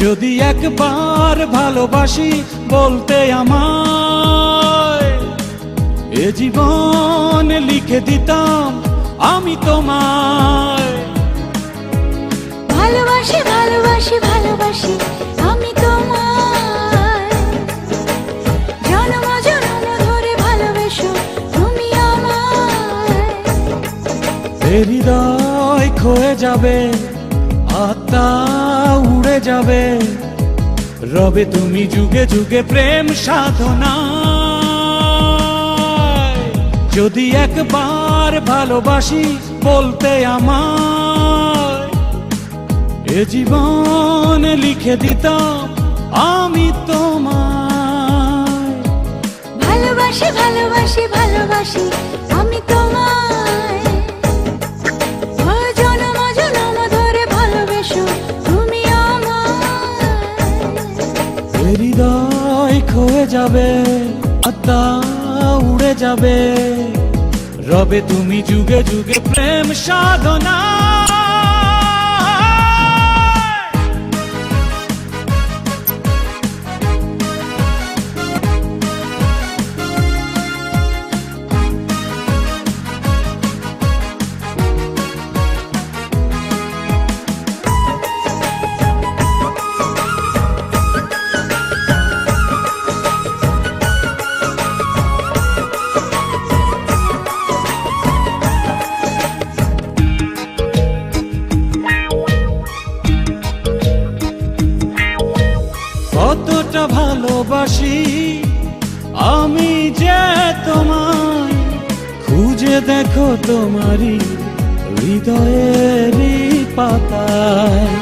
যদি একবার ভালোবাসি বলতে আমায় এ জীবন লিখে দিতাম আমি তোমায়। ভালোবাসি ভালোবাসি ভালোবাসি আমি তোমায়। জন্ম জন্ম ধরে ভালোবেসো তুমি আমায়। হৃদয় ক্ষয়ে যাবে আত্মা উড়ে যাবে। রবে তুমি যুগে যুগে প্রেম সাধনা যদি একবার ভালোবাসি বলতে আমার এ জীবন লিখে দিতাম আমি তোমার ভালোবাসি ভালোবাসি ভালোবাসি ক্ষয়ে যাবে আত্মা উড়ে যাবে। রবে তুমি যুগে যুগে প্রেম সাধনা। কতটা ভালোবাসি আমি যে তোমায় খুঁজে দেখো তোমারই হৃদয়েরই পাতায়।